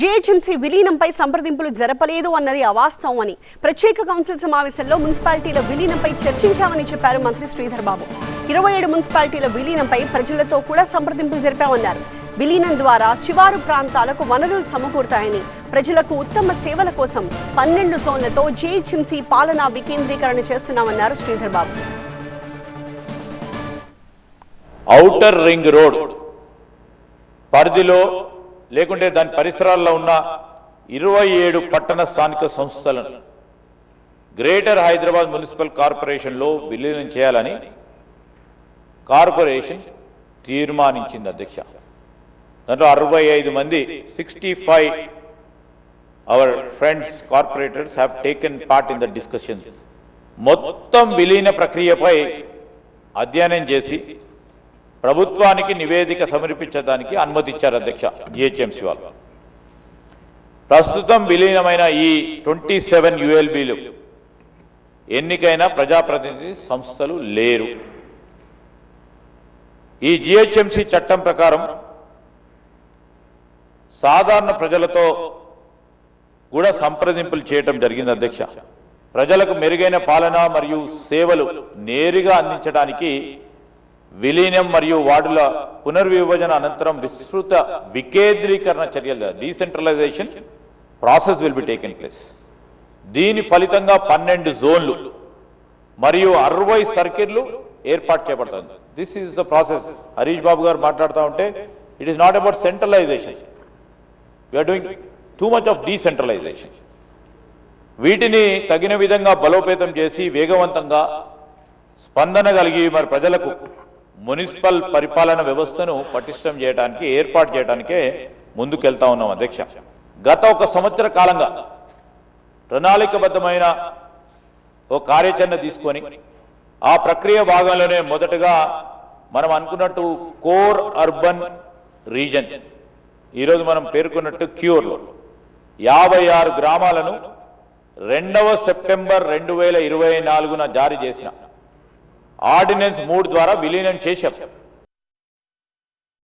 GHMC విలీనంపై సంప్రదింపులు జరపలేదు అన్నది అవాస్తవం అని ప్రత్యేక కౌన్సిల్ సమావేశంలో మున్సిపాలిటీల విలీనంపై చర్చించామని చెప్పారు మంత్రి శ్రీధర్ బాబు. ఇరవై ఏడు మున్సిపాలిటీల విలీనంపై ప్రజలతో కూడా సంప్రదింపులు జరిపామన్నారు. విలీనం ద్వారా శివారు ప్రాంతాలకు వనరులు సమకూరుతాయని ప్రజలకు ఉత్తమ సేవల కోసం పన్నెండు జోన్లతో జీహెచ్ఎంసీ పాలనా వికేంద్రీకరణ చేస్తున్నామన్నారు Sridhar Babu. Outer ring road పరిధిలో లేకుంటే దాని పరిసరాల్లో ఉన్న ఇరవై ఏడు పట్టణ స్థానిక సంస్థలను గ్రేటర్ హైదరాబాద్ మున్సిపల్ కార్పొరేషన్లో విలీనం చేయాలని కార్పొరేషన్ తీర్మానించింది అధ్యక్ష. దాంట్లో అరవై ఐదు మంది sixty five our friends corporators have taken part in the discussion మొత్తం విలీన ప్రక్రియపై అధ్యయనం చేసి ప్రభుత్వానికి నివేదిక సమర్పించడానికి అనుమతిచ్చారు అధ్యక్ష జిహెచ్ఎంసీ వాళ్ళు ప్రస్తుతం విలీనమైన ఈ ట్వంటీ సెవెన్ యుఎల్బీలు ఎన్నికైన ప్రజాప్రతినిధి సంస్థలు లేరు. ఈ జిహెచ్ఎంసీ చట్టం ప్రకారం సాధారణ ప్రజలతో కూడా సంప్రదింపులు చేయటం జరిగింది అధ్యక్ష. ప్రజలకు మెరుగైన పాలన మరియు సేవలు నేరుగా అందించడానికి విలీనం మరియు వార్డుల పునర్విభజన అనంతరం విస్తృత వికేంద్రీకరణ చర్యలు decentralization process will be taken place దీని ఫలితంగా పన్నెండు జోన్లు మరియు అరవై సర్కిళ్ళు ఏర్పాటు చేయబడుతుంది. This is the process Harish Babu garu మాట్లాడుతూ ఉంటే it is not about centralization we are doing too much of decentralization వీటిని తగిన విధంగా బలోపేతం చేసి వేగవంతంగా స్పందన కలిగి మరి ప్రజలకు మున్సిపల్ పరిపాలన వ్యవస్థను పటిష్టం చేయడానికి ఏర్పాటు చేయడానికే ముందుకెళ్తా ఉన్నాం అధ్యక్ష. గత ఒక సంవత్సర కాలంగా ప్రణాళికబద్ధమైన ఓ కార్యాచరణ తీసుకొని ఆ ప్రక్రియ భాగంలోనే మొదటగా మనం అనుకున్నట్టు కోర్ అర్బన్ రీజన్ ఈరోజు మనం పేర్కొన్నట్టు క్యూర్లో యాభై ఆరు గ్రామాలను రెండవ సెప్టెంబర్ రెండు వేల ఇరవై నాలుగున జారీ చేసిన ఆర్డినెన్స్ మూడు ద్వారా విలీనం చేశాం.